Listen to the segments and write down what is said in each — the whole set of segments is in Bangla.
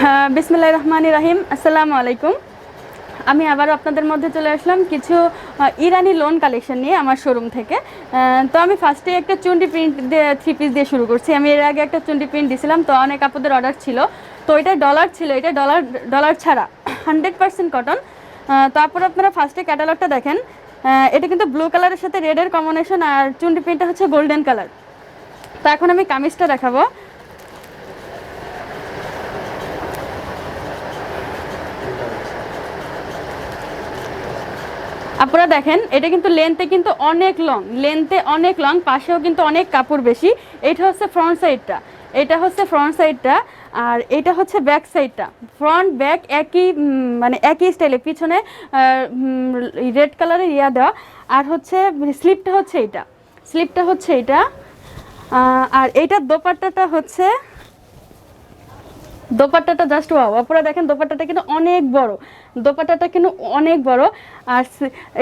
হ্যাঁ, বিসমিল্লাহির রহমানির রাহিম। আসসালামু আলাইকুম। আমি আবারও আপনাদের মধ্যে চলে আসলাম কিছু ইরানি লোন কালেকশন নিয়ে আমার শোরুম থেকে। তো আমি ফার্স্টে একটা চুন্ডি প্রিন্ট দিয়ে থ্রি পিস দিয়ে শুরু করছি। আমি এর আগে একটা চুন্ডি প্রিন্ট দিছিলাম তো অনেক আপুদের অর্ডার ছিল। তো এটা ডলার ছিল এটা ডলার ডলার ছাড়া। হান্ড্রেড পার্সেন্ট কটন তারপর আপনারা ফার্স্টে ক্যাটালগটা দেখেন। এটা কিন্তু ব্লু কালারের সাথে রেডের কম্বিনেশন আর চুন্ডি প্রিন্টটা হচ্ছে গোল্ডেন কালার তো এখন আমি কামিজটা দেখাবো। আপনারা দেখেন, এটা কিন্তু লেন্থে কিন্তু অনেক লং লেন্থে অনেক লং পাশেও কিন্তু অনেক কাপড় বেশি। এটা হচ্ছে ফ্রন্ট সাইডটা এটা হচ্ছে ফ্রন্ট সাইডটা আর এটা হচ্ছে ব্যাক সাইডটা ফ্রন্ট ব্যাক একই মানে একই স্টাইলে পিছনে রেড কালারের ইয়া দেওয়া। আর হচ্ছে স্লিপটা হচ্ছে এটা। স্লিপটা হচ্ছে এটা। আর এইটার দোপাট্টাটা হচ্ছে দোপাট্টাটা জাস্ট ওয়াও আপনারা দেখেন দোপাট্টাটা কিন্তু অনেক বড়। দোপাট্টাটা কিন্তু অনেক বড়। আর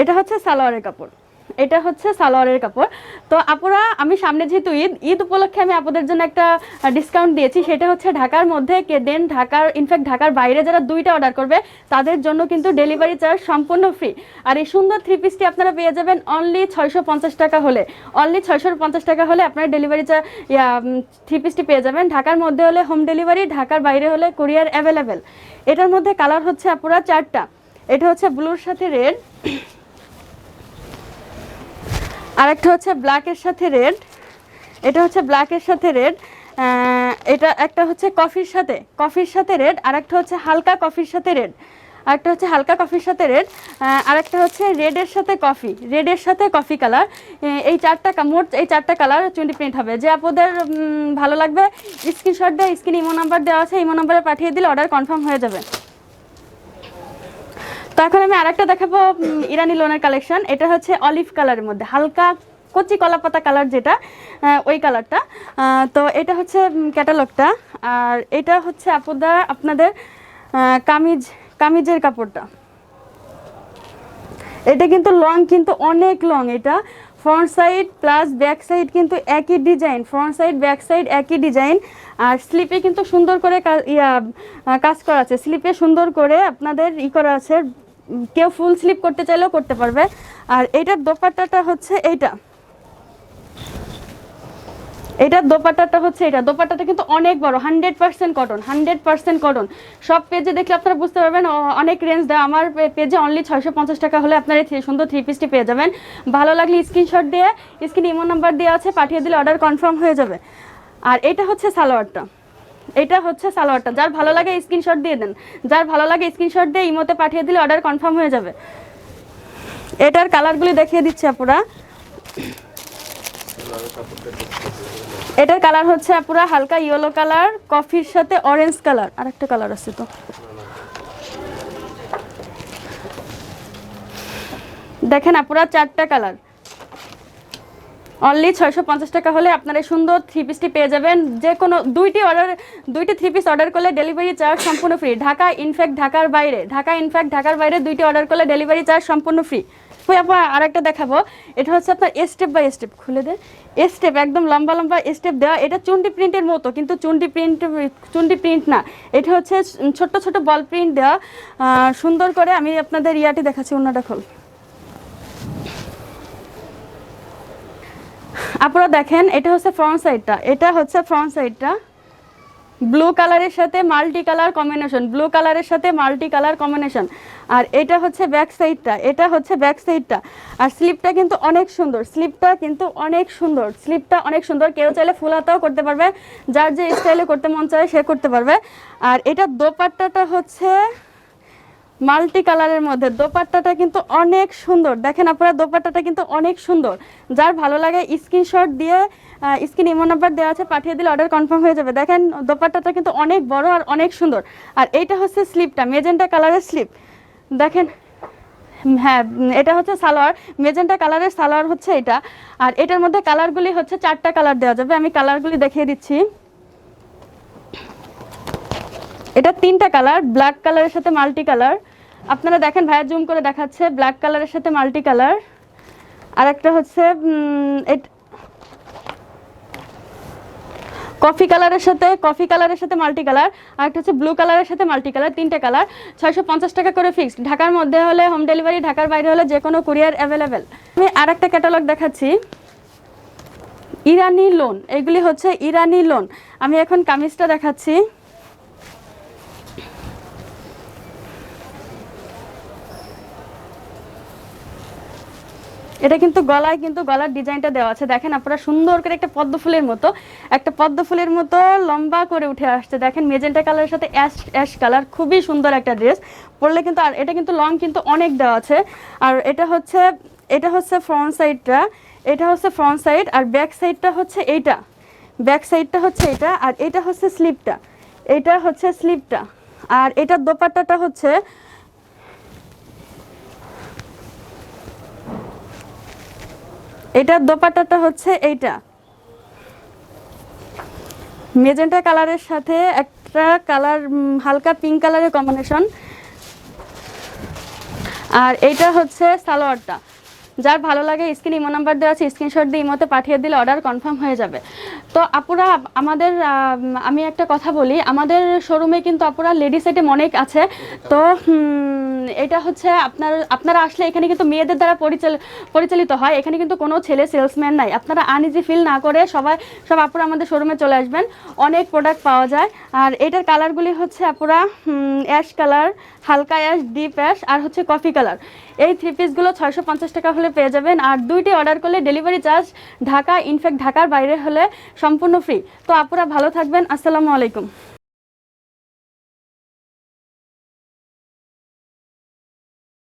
এটা হচ্ছে সালোয়ারের কাপড়। এটা হচ্ছে সালোয়ারের কাপড়। তো আপুরা, আমি সামনে যেহেতু ঈদ ঈদ উপলক্ষে আমি আপনাদের জন্য একটা ডিসকাউন্ট দিয়েছি। সেটা হচ্ছে ঢাকার মধ্যে কে দেন ঢাকার ইনফ্যাক্ট ঢাকার বাইরে যারা দুইটা অর্ডার করবে, তাদের জন্য কিন্তু ডেলিভারি চার্জ সম্পূর্ণ ফ্রি আর এই সুন্দর থ্রি পিসটি আপনারা পেয়ে যাবেন অনলি ছয়শো পঞ্চাশ টাকা হলে। অনলি ছয়শো পঞ্চাশ টাকা হলে আপনারা ডেলিভারি চার্জ থ্রি পিসটি পেয়ে যাবেন। ঢাকার মধ্যে হলে হোম ডেলিভারি ঢাকার বাইরে হলে কুরিয়ার অ্যাভেলেবেল এটার মধ্যে কালার হচ্ছে আপুরা চারটা। এটা হচ্ছে ব্লুর সাথে রেড আর একটা হচ্ছে ব্ল্যাকের সাথে রেড এটা হচ্ছে ব্ল্যাকের সাথে রেড এটা একটা হচ্ছে কফির সাথে। কফির সাথে রেড আর একটা হচ্ছে হালকা কফির সাথে রেড আরেকটা হচ্ছে হালকা কফির সাথে রেড আর একটা হচ্ছে রেডের সাথে কফি রেডের সাথে কফি কালার এই চারটা মোট এই চারটা কালার চুন্ডি প্রিন্ট হবে। যে আপনাদের ভালো লাগবে স্ক্রিনশট দিয়ে স্ক্রিন ইমো নাম্বার দেওয়া আছে, ইমো নাম্বারে পাঠিয়ে দিলে অর্ডার কনফার্ম হয়ে যাবে। তো এখন আমি আরেকটা দেখাবো ইরানি লোনের কালেকশন এটা হচ্ছে অলিভ কালারের মধ্যে, হালকা কচি কলাপাতা কালার যেটা ওই কালারটা তো এটা হচ্ছে ক্যাটালগটা আর এটা হচ্ছে আপুদা, আপনাদের কামিজ, কামিজের কাপড়টা। এটা কিন্তু লং কিন্তু অনেক লং এটা। Front side plus back side কিন্তু একই design front side back side একই ডিজাইন আর স্লিপে কিন্তু সুন্দর করে ইয়া কাজ করা আছে। স্লিপে সুন্দর করে আপনাদের ই করা আছে কেউ ফুল স্লিপ করতে চাইলেও করতে পারবে। আর এইটার দোপাট্টাটা হচ্ছে এইটা। এটার দোপাট্টাটা হচ্ছে এটা দোপাট্টাটা কিন্তু অনেক বড় hundred percent cotton hundred percent cotton সব পেজে দেখলে আপনারা বুঝতে পারবেন অনেক রেঞ্জ দেয়। আমার পেজে অনলি ছয়শো পঞ্চাশ টাকা হলে আপনারা এই সুন্দর থ্রি পিসটি পেয়ে যাবেন। ভালো লাগলে স্ক্রিনশট দিয়ে স্ক্রিন ইমো নাম্বার দেওয়া আছে, পাঠিয়ে দিলে অর্ডার কনফার্ম হয়ে যাবে। আর এটা হচ্ছে সালোয়ারটা। এটা হচ্ছে সালোয়ারটা। যার ভালো লাগে স্ক্রিনশট দিয়ে দেন। যার ভালো লাগে স্ক্রিনশট দিয়ে ইমোতে পাঠিয়ে দিলে অর্ডার কনফার্ম হয়ে যাবে। এটার কালারগুলি দেখিয়ে দিচ্ছি আপুরা। এটার কালার হচ্ছে পুরো হালকা ইয়েলো কালার কফির সাথে অরেঞ্জ কালার আর একটা কালার আছে তো। দেখেন আপুরা চারটা কালার অনলি ছয়শো পঞ্চাশ টাকা হলে আপনারা সুন্দর থ্রি পিসটি পেয়ে যাবেন। যে কোনো দুইটি অর্ডার দুইটি থ্রি পিস অর্ডার করলে ডেলিভারি চার্জ সম্পূর্ণ ফ্রি ঢাকা ইনফ্যাক্ট ঢাকার বাইরে। ঢাকা ইনফ্যাক্ট ঢাকার বাইরে দুইটি অর্ডার করলে ডেলিভারি চার্জ সম্পূর্ণ ফ্রি ওই আপা, আরেকটা দেখাবো। এটা হচ্ছে আপনার স্টেপ বাই স্টেপ খুলে দেন। স্টেপ একদম লম্বা লম্বা স্টেপ দেওয়া। এটা চুন্ডি প্রিন্টের মতো, কিন্তু চুন্ডি প্রিন্ট চুন্ডি প্রিন্ট না। এটা হচ্ছে ছোট্ট ছোট বল প্রিন্ট দেওয়া। সুন্দর করে আমি আপনাদের ইয়াটি দেখাচ্ছি অন্যটা খোল। আপনারা দেখেন, এটা হচ্ছে ফ্রন্ট সাইডটা এটা হচ্ছে ফ্রন্ট সাইডটা ব্লু কালারের সাথে মাল্টি কালার কম্বিনেশন ব্লু কালারের সাথে মাল্টি কালার কম্বিনেশন আর এটা হচ্ছে ব্যাক সাইডটা এটা হচ্ছে ব্যাক সাইডটা আর স্লিপটা কিন্তু অনেক সুন্দর স্লিপটা কিন্তু অনেক সুন্দর স্লিপটা অনেক সুন্দর। কেউ চাইলে ফুল হাতাও করতে পারবে, যার যে স্টাইলে করতে মন চায় সে করতে পারবে। আর এটা দোপাট্টাটা হচ্ছে মাল্টি কালারের মধ্যে দোপাট্টাটা কিন্তু অনেক সুন্দর। দেখেন আপনারা, দোপাট্টাটা কিন্তু অনেক সুন্দর। যার ভালো লাগে স্ক্রিনশট দিয়ে স্ক্রিন ইমো নাম্বার দেওয়া আছে, পাঠিয়ে দিলে অর্ডার কনফার্ম হয়ে যাবে। দেখেন, দোপাট্টাটা কিন্তু অনেক বড় আর অনেক সুন্দর। আর এইটা হচ্ছে স্লিপটা, মেজেন্টা কালারের স্লিপ। দেখেন হ্যাঁ এটা হচ্ছে সালোয়ার, মেজেন্টা কালারের সালোয়ার হচ্ছে এটা। আর এটার মধ্যে কালারগুলি হচ্ছে চারটা কালার দেওয়া যাবে। আমি কালারগুলি দেখিয়ে দিচ্ছি। এটা তিনটা কালার, ব্ল্যাক কালারের সাথে মাল্টি কালার আপনারা দেখেন, ভাইয়া জুম করে দেখাচ্ছে ব্ল্যাক কালারের সাথে মাল্টি কালার আর একটা হচ্ছে কফি কালারের সাথে কফি কালারের সাথে মাল্টি কালার আর একটা হচ্ছে ব্লু কালারের সাথে মাল্টি কালার তিনটে কালার ছয়শো পঞ্চাশ টাকা করে ফিক্সড ঢাকার মধ্যে হলে হোম ডেলিভারি ঢাকার বাইরে হলে যে কোনো কুরিয়ার অ্যাভেলেবেল আমি আর একটা ক্যাটালগ দেখাচ্ছি। ইরানি লোন এগুলি হচ্ছে ইরানি লোন আমি এখন কামিজটা দেখাচ্ছি। এটা কিন্তু গলায় কিন্তু গলার ডিজাইনটা দেওয়া আছে। দেখেন আপনারা সুন্দর করে একটা পদ্ম ফুলের মতো, একটা পদ্ম ফুলের মতো লম্বা করে উঠে আসছে। দেখেন মেজেন্টা কালারের সাথে অ্যাশ অ্যাশ কালার, খুবই সুন্দর একটা ড্রেস। পরলে কিন্তু আর, এটা কিন্তু লং কিন্তু অনেক দেওয়া আছে। আর এটা হচ্ছে এটা হচ্ছে ফ্রন্ট সাইডটা, এটা হচ্ছে ফ্রন্ট সাইড, আর ব্যাক সাইডটা হচ্ছে এইটা। ব্যাক সাইডটা হচ্ছে এটা আর এটা হচ্ছে স্লিপটা। এটা হচ্ছে স্লিপটা। আর এটার দোপাট্টাটা হচ্ছে এটার দোপাট্টাটা হচ্ছে এইটা। মেজেন্টা কালারের সাথে একটা কালার হালকা পিঙ্ক কালারের কম্বিনেশন আর এইটা হচ্ছে সালোয়ারটা। যার ভালো লাগে স্ক্রিন ইমো নাম্বার দেওয়া আছে স্ক্রিনশট দিয়ে ইমোতে পাঠিয়ে দিলে অর্ডার কনফার্ম হয়ে যাবে। তো আপুরা, আমাদের, আমি একটা কথা বলি, আমাদের শোরুমে কিন্তু আপুরা লেডিস আইটেম অনেক আছে। তো এটা হচ্ছে আপনার, আপনারা আসলে এখানে কিন্তু মেয়েদের দ্বারা পরিচাল- পরিচালিত হয়। এখানে কিন্তু কোনো ছেলে সেলসম্যান নাই। আপনারা আনইজি ফিল না করে সবাই, সব আপুরা আমাদের শোরুমে চলে আসবেন। অনেক প্রোডাক্ট পাওয়া যায়। আর এটার কালারগুলি হচ্ছে আপুরা অ্যাশ কালার হালকা অ্যাশ ডিপ অ্যাশ আর হচ্ছে কফি কালার এই থ্রি পিসগুলো ছয়শো পঞ্চাশ টাকা হলে পেয়ে যাবেন। আর দুইটি অর্ডার করলে ডেলিভারি চার্জ ঢাকা ইনফ্যাক্ট ঢাকার বাইরে হলে সম্পূর্ণ ফ্রি তো আপুরা ভালো থাকবেন। আসসালামু আলাইকুম।